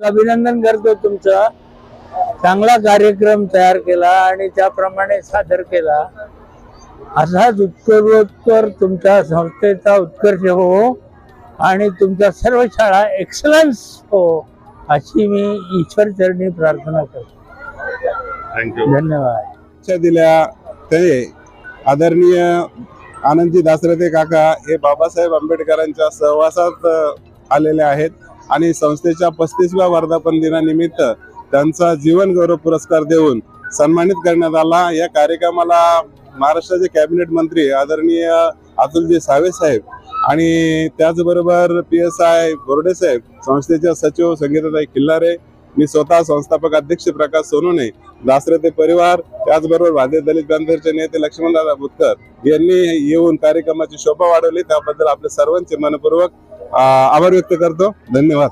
अभिनंदन करतो तुमचं. चांगला कार्यक्रम तयार केला आणि त्याप्रमाणे सादर केला. असाच उत्करोत्तर तुमच्या संस्थेचा उत्कर्ष हो आणि तुमच्या सर्व शाळा एक्सलन्स हो अशी मी ईश्वर चरणी प्रार्थना करतो. थँक्यू धन्यवाद. दिल्या ते आदरणीय आनंदजी दासरथे काका हे बाबासाहेब आंबेडकरांच्या सहवासात आलेले आहेत. आणि संस्थेच्या पस्तीसव्या वर्धापन दिनानिमित्त त्यांचा जीवन गौरव पुरस्कार देऊन सन्मानित करण्यात आला. या कार्यक्रमाला महाराष्ट्राचे कॅबिनेट मंत्री आदरणीय अतुलजी सावे साहेब आणि त्याचबरोबर पी एस आय बोर्डे साहेब संस्थेच्या सचिव संगीताताई किल्लारे मी स्वतः संस्थापक अध्यक्ष प्रकाश सोनोने दासरथे परिवार त्याचबरोबर भारतीय दलित बांधवचे नेते लक्ष्मणदादा बुतकर यांनी येऊन कार्यक्रमाची शोभा वाढवली. त्याबद्दल आपले सर्वांचे मनपूर्वक आभार व्यक्त करतो. धन्यवाद.